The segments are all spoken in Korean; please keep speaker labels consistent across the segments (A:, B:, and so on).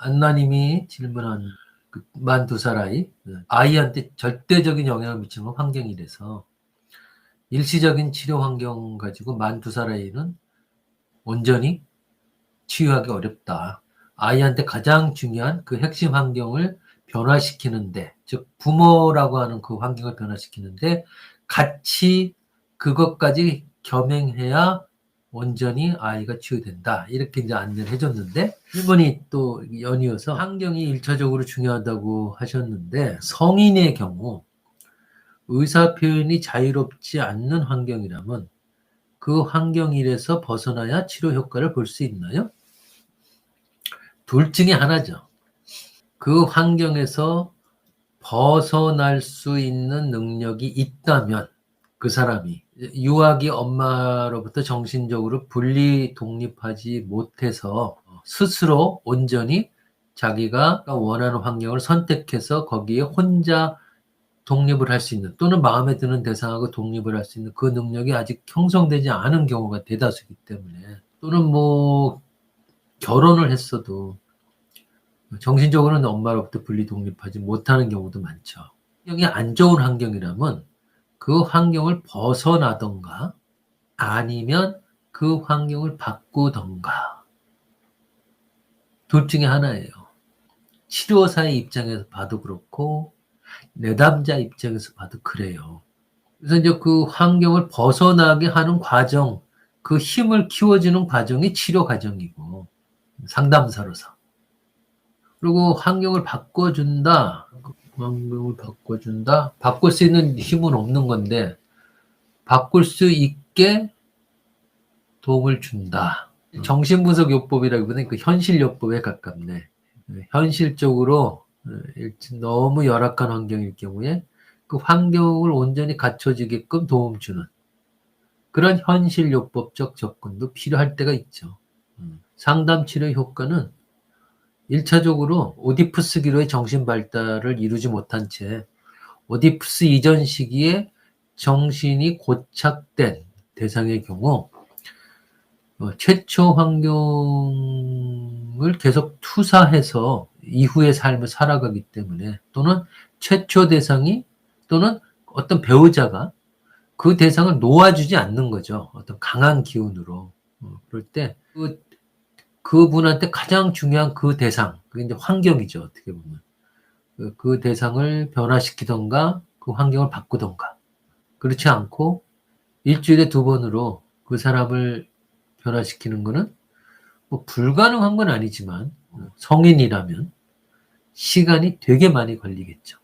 A: 안나님이 질문한 그 만 두 살 아이, 아이한테 절대적인 영향을 미치는 건 환경이라서 일시적인 치료 환경 가지고 만 두 살 아이는 온전히 치유하기 어렵다. 아이한테 가장 중요한 그 핵심 환경을 변화시키는데, 즉 부모라고 하는 그 환경을 변화시키는데 같이 그것까지 겸행해야 온전히 아이가 치유된다. 이렇게 이제 안내를 해줬는데, 1번이 또 연이어서 환경이 일차적으로 중요하다고 하셨는데, 성인의 경우 의사 표현이 자유롭지 않는 환경이라면 그 환경일에서 벗어나야 치료 효과를 볼 수 있나요? 둘 중에 하나죠. 그 환경에서 벗어날 수 있는 능력이 있다면 그 사람이 유아기 엄마로부터 정신적으로 분리 독립하지 못해서 스스로 온전히 자기가 원하는 환경을 선택해서 거기에 혼자 독립을 할 수 있는 또는 마음에 드는 대상하고 독립을 할 수 있는 그 능력이 아직 형성되지 않은 경우가 대다수이기 때문에 또는 뭐 결혼을 했어도 정신적으로는 엄마로부터 분리 독립하지 못하는 경우도 많죠. 환경이 안 좋은 환경이라면 그 환경을 벗어나던가 아니면 그 환경을 바꾸던가 둘 중에 하나예요. 치료사의 입장에서 봐도 그렇고 내담자 입장에서 봐도 그래요. 그래서 이제 그 환경을 벗어나게 하는 과정, 그 힘을 키워주는 과정이 치료 과정이고 상담사로서. 그리고 환경을 바꿔준다. 환경을 바꿔준다. 바꿀 수 있는 힘은 없는 건데 바꿀 수 있게 도움을 준다. 정신분석 요법이라기보다는 그 현실 요법에 가깝네. 현실적으로 너무 열악한 환경일 경우에 그 환경을 온전히 갖춰지게끔 도움 주는 그런 현실 요법적 접근도 필요할 때가 있죠. 상담 치료 효과는 1차적으로 오디푸스 기로의 정신 발달을 이루지 못한 채 오디푸스 이전 시기에 정신이 고착된 대상의 경우 어, 최초 환경을 계속 투사해서 이후의 삶을 살아가기 때문에 또는 최초 대상이 또는 어떤 배우자가 그 대상을 놓아주지 않는 거죠. 어떤 강한 기운으로. 어, 그럴 때 그, 그분한테 가장 중요한 그 대상, 그게 이제 환경이죠. 어떻게 보면. 그, 그 대상을 변화시키던가 그 환경을 바꾸던가. 그렇지 않고 일주일에 두 번으로 그 사람을 변화시키는 거는 뭐 불가능한 건 아니지만 성인이라면 시간이 되게 많이 걸리겠죠.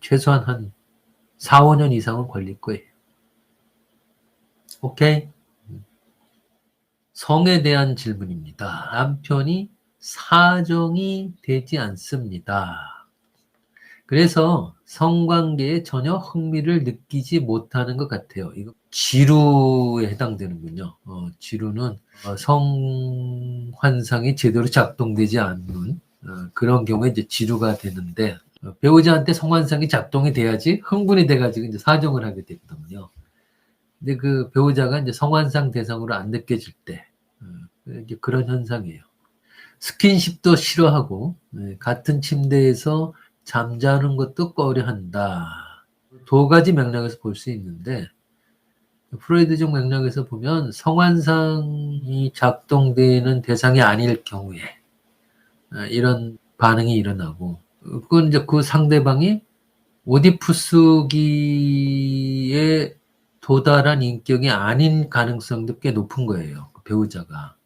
A: 최소한 한 4, 5년 이상은 걸릴 거예요. 오케이? 성에 대한 질문입니다. 남편이 사정이 되지 않습니다. 그래서 성관계에 전혀 흥미를 느끼지 못하는 것 같아요. 이거 지루에 해당되는군요. 어, 지루는 어, 성환상이 제대로 작동되지 않는 어, 그런 경우에 이제 지루가 되는데 어, 배우자한테 성환상이 작동이 돼야지 흥분이 돼가지고 이제 사정을 하게 되거든요. 근데 그 배우자가 이제 성환상 대상으로 안 느껴질 때 어, 이제 그런 현상이에요. 스킨십도 싫어하고 네, 같은 침대에서 잠자는 것도 꺼려한다. 두 가지 맥락에서 볼 수 있는데 프로이드적 맥락에서 보면 성환상이 작동되는 대상이 아닐 경우에 어, 이런 반응이 일어나고 그건 이제 그 상대방이 오디푸스기에 도달한 인격이 아닌 가능성도 꽤 높은 거예요. 그 배우자가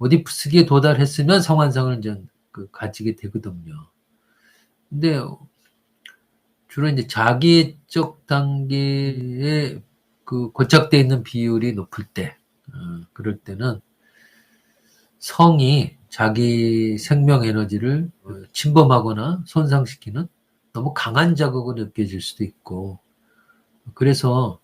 A: 오디푸스기에 도달했으면 성환상을 이제 그 가지게 되거든요. 근데 주로 이제 자기적 단계에 그 고착되어 있는 비율이 높을 때, 어, 그럴 때는 성이 자기 생명 에너지를 침범하거나 손상시키는 너무 강한 자극을 느껴질 수도 있고, 그래서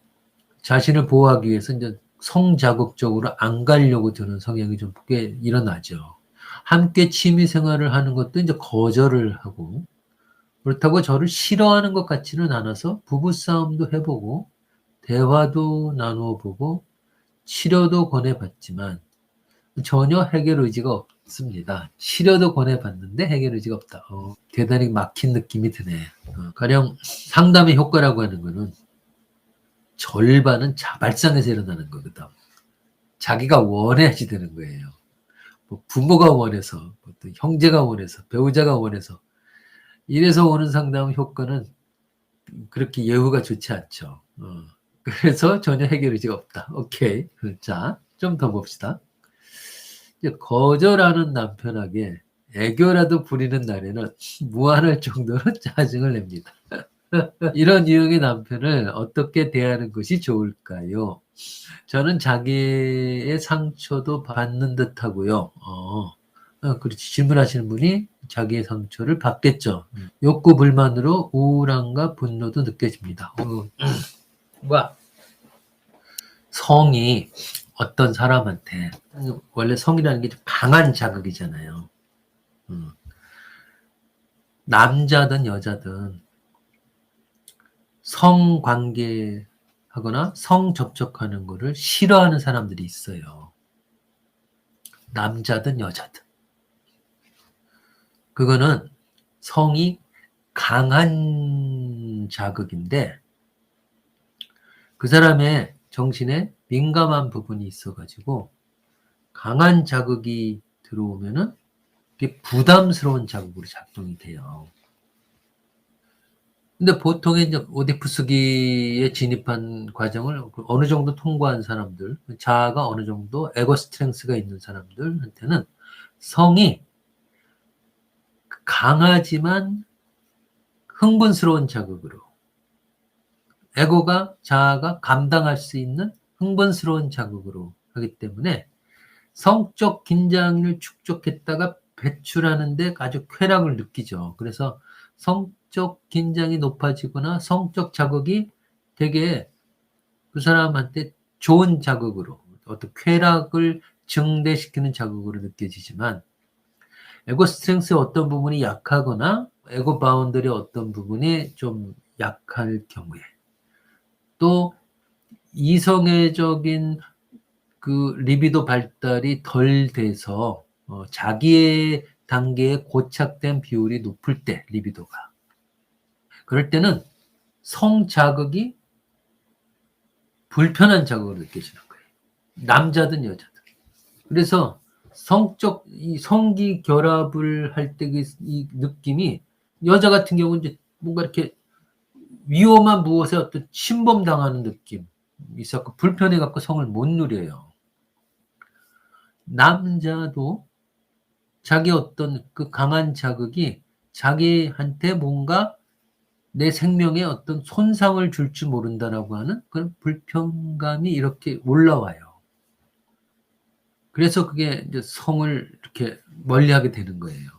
A: 자신을 보호하기 위해서 이제 성자극적으로 안 가려고 드는 성향이 좀 꽤 일어나죠. 함께 취미 생활을 하는 것도 이제 거절을 하고, 그렇다고 저를 싫어하는 것 같지는 않아서 부부싸움도 해보고, 대화도 나누어 보고, 치료도 권해봤지만, 전혀 해결 의지가 없, 없습니다. 치료도 권해봤는데 해결 의지가 없다. 어, 대단히 막힌 느낌이 드네. 어, 가령 상담의 효과라고 하는 거는 절반은 자발성에서 일어나는 거거든. 자기가 원해야지 되는 거예요. 뭐 부모가 원해서, 뭐또 형제가 원해서, 배우자가 원해서 이래서 오는 상담 효과는 그렇게 예후가 좋지 않죠. 어. 그래서 전혀 해결 의지가 없다. 오케이. 자, 좀 더 봅시다. 이제 거절하는 남편에게 애교라도 부리는 날에는 무한할 정도로 짜증을 냅니다. 이런 유형의 남편을 어떻게 대하는 것이 좋을까요? 저는 자기의 상처도 받는 듯 하고요. 어, 어, 그렇지. 질문하시는 분이 자기의 상처를 받겠죠. 욕구 불만으로 우울함과 분노도 느껴집니다. 어, 와. 성이 어떤 사람한테 원래 성이라는 게좀 강한 자극이잖아요. 음. 남자든 여자든 성관계 하거나 성 접촉하는 거를 싫어하는 사람들이 있어요. 남자든 여자든. 그거는 성이 강한 자극인데 그 사람의 정신에 민감한 부분이 있어가지고 강한 자극이 들어오면은 부담스러운 자극으로 작동이 돼요. 근데 보통의 이제 오디푸스기에 진입한 과정을 그 어느 정도 통과한 사람들, 자아가 어느 정도 에고 스트렝스가 있는 사람들한테는 성이 강하지만 흥분스러운 자극으로 에고가 자아가 감당할 수 있는 흥분스러운 자극으로 하기 때문에 성적 긴장을 축적했다가 배출하는데 아주 쾌락을 느끼죠. 그래서 성적 긴장이 높아지거나 성적 자극이 되게 그 사람한테 좋은 자극으로 어떤 쾌락을 증대시키는 자극으로 느껴지지만 에고 스트렝스의 어떤 부분이 약하거나 에고 바운더의 어떤 부분이 좀 약할 경우에 또 이성애적인 그 리비도 발달이 덜 돼서 어, 자기의 단계에 고착된 비율이 높을 때 리비도가 그럴 때는 성 자극이 불편한 자극으로 느껴지는 거예요. 남자든 여자든. 그래서 성적 이 성기 결합을 할 때 이 느낌이 여자 같은 경우는 이제 뭔가 이렇게 위험한 무엇에 어떤 침범 당하는 느낌 있었고 불편해 갖고 성을 못 누려요. 남자도 자기 어떤 그 강한 자극이 자기한테 뭔가 내 생명에 어떤 손상을 줄줄 모른다라고 하는 그런 불편감이 이렇게 올라와요. 그래서 그게 이제 성을 이렇게 멀리하게 되는 거예요.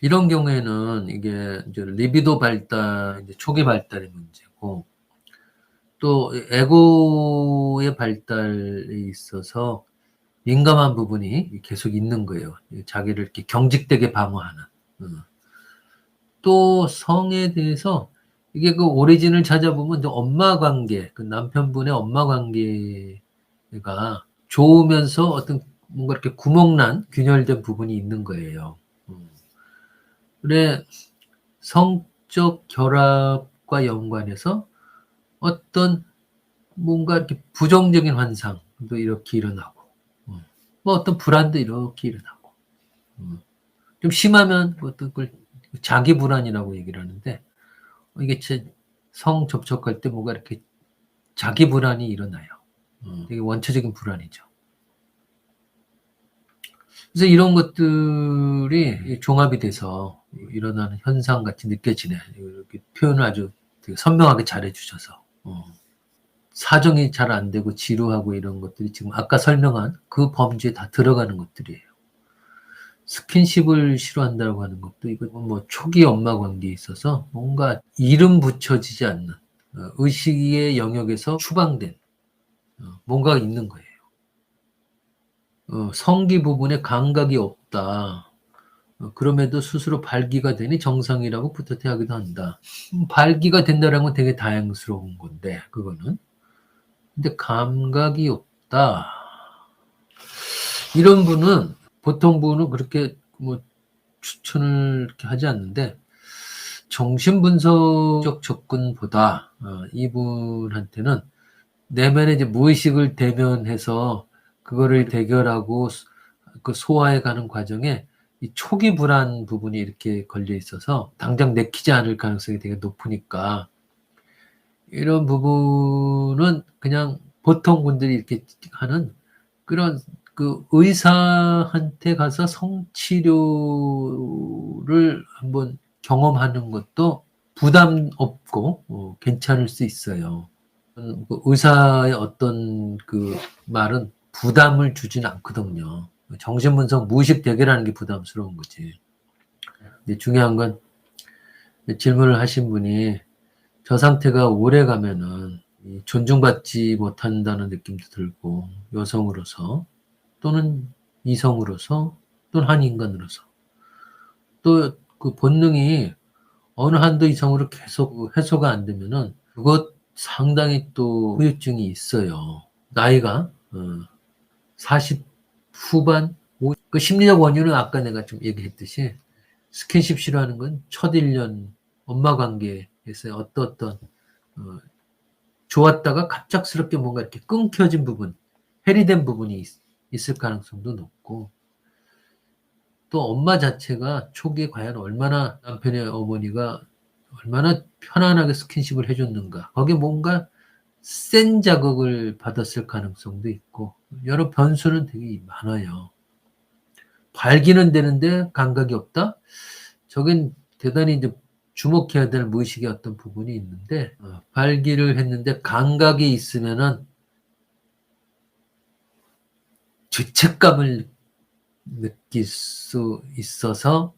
A: 이런 경우에는 이게 이제 리비도 발달, 이제 초기 발달의 문제고, 또 에고의 발달에 있어서 민감한 부분이 계속 있는 거예요. 자기를 이렇게 경직되게 방어하는. 음. 또 성에 대해서 이게 그 오리진을 찾아보면 엄마 관계, 그 남편분의 엄마 관계가 좋으면서 어떤 뭔가 이렇게 구멍난 균열된 부분이 있는 거예요. 음. 그래 성적 결합과 연관해서 어떤 뭔가 이렇게 부정적인 환상도 이렇게 일어나고, 음. 뭐 어떤 불안도 이렇게 일어나고, 음. 좀 심하면 뭐 어떤 걸 자기 불안이라고 얘기를 하는데 이게 성 접촉할 때 뭔가 이렇게 자기 불안이 일어나요. 음, 되게 원초적인 불안이죠. 그래서 이런 것들이 종합이 돼서 일어나는 현상 같이 느껴지네. 이렇게 표현을 아주 선명하게 잘 해 주셔서. 어. 사정이 잘 안 되고 지루하고 이런 것들이 지금 아까 설명한 그 범주에 다 들어가는 것들이에요. 스킨십을 싫어한다고 하는 것도 이거 뭐 초기 엄마 관계에 있어서 뭔가 이름 붙여지지 않는 어, 의식의 영역에서 추방된 어, 뭔가가 있는 거예요. 어, 성기 부분에 감각이 없다. 어, 그럼에도 스스로 발기가 되니 정상이라고 부탁하기도 한다. 음, 발기가 된다는 건 되게 다양스러운 건데, 그거는. 근데 감각이 없다. 이런 분은 보통 분은 그렇게 뭐 추천을 이렇게 하지 않는데 정신분석적 접근보다 어, 이분한테는 내면의 이제 무의식을 대면해서 그거를 대결하고 소- 그 소화해 가는 과정에 이 초기 불안 부분이 이렇게 걸려 있어서 당장 내키지 않을 가능성이 되게 높으니까 이런 부분은 그냥 보통 분들이 이렇게 하는 그런 그 의사한테 가서 성치료를 한번 경험하는 것도 부담 없고 어, 괜찮을 수 있어요. 음, 그 의사의 어떤 그 말은 부담을 주진 않거든요. 정신분석 무의식 대결하는 게 부담스러운 거지. 근데 중요한 건 질문을 하신 분이 저 상태가 오래 가면은 이 존중받지 못한다는 느낌도 들고 여성으로서 또는 이성으로서 또는 한 인간으로서 또 그 본능이 어느 한도 이상으로 계속 해소가 안 되면은 그것 상당히 또 후유증이 있어요. 나이가 어, 40 후반 오- 그 심리적 원인은 아까 내가 좀 얘기했듯이 스킨십 싫어하는 건 첫 1년 엄마 관계에서 어떤 어떤 어, 좋았다가 갑작스럽게 뭔가 이렇게 끊겨진 부분, 해리된 부분이 있, 있을 가능성도 높고 또 엄마 자체가 초기에 과연 얼마나 남편의 어머니가 얼마나 편안하게 스킨십을 해줬는가 거기에 뭔가 센 자극을 받았을 가능성도 있고 여러 변수는 되게 많아요. 발기는 되는데 감각이 없다? 저긴 대단히 이제 주목해야 될 무의식의 어떤 부분이 있는데 어, 발기를 했는데 감각이 있으면은 죄책감을 느낄 수 있어서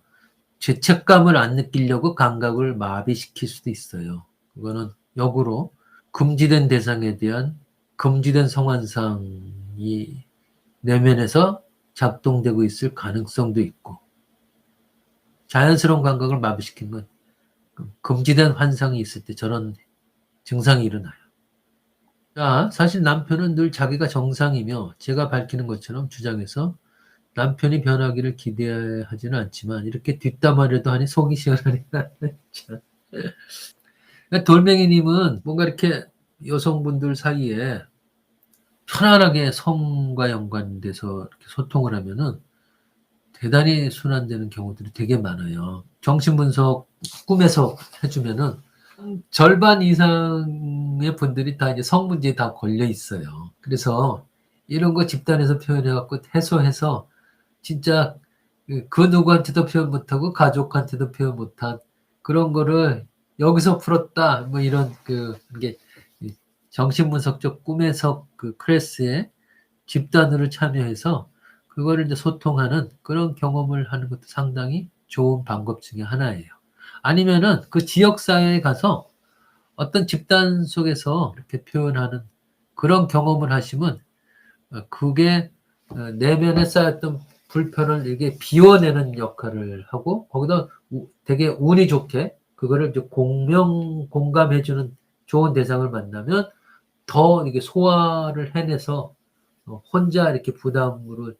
A: 죄책감을 안 느끼려고 감각을 마비시킬 수도 있어요. 그거는 역으로 금지된 대상에 대한 금지된 성환상이 내면에서 작동되고 있을 가능성도 있고 자연스러운 감각을 마비시킨 건 금지된 환상이 있을 때 저런 증상이 일어나요. 자, 사실 남편은 늘 자기가 정상이며 제가 밝히는 것처럼 주장해서 남편이 변하기를 기대하지는 않지만 이렇게 뒷담화라도 하니 속이 시원하네. 참. 그러니까 돌멩이님은 뭔가 이렇게 여성분들 사이에 편안하게 성과 연관돼서 소통을 하면은 대단히 순환되는 경우들이 되게 많아요. 정신분석 꿈에서 해주면은 절반 이상의 분들이 다 이제 성 문제에 다 걸려 있어요. 그래서 이런 거 집단에서 표현해갖고 해소해서 진짜 그- 그 누구한테도 표현 못하고 가족한테도 표현 못한 그런 거를 여기서 풀었다 뭐 이런 그 이게 이 정신분석적 꿈에서 그 클래스에 집단으로 참여해서 그거를 이제 소통하는 그런 경험을 하는 것도 상당히 좋은 방법 중에 하나예요. 아니면은 그 지역 사회에 가서 어떤 집단 속에서 이렇게 표현하는 그런 경험을 하시면 어, 그게 어, 내면에 쌓였던 불편을 이게 비워내는 역할을 하고 거기다 우- 되게 운이 좋게 그거를 이제 공명 공감해주는 좋은 대상을 만나면 더 이게 소화를 해내서 어, 혼자 이렇게 부담으로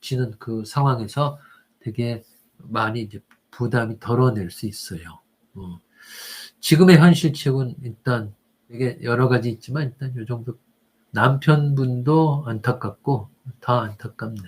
A: 지는 그 상황에서 되게 많이 이제 부담이 덜어낼 수 있어요. 어. 지금의 현실책은 일단 이게 여러 가지 있지만 일단 이 정도 남편분도 안타깝고 다 안타깝네.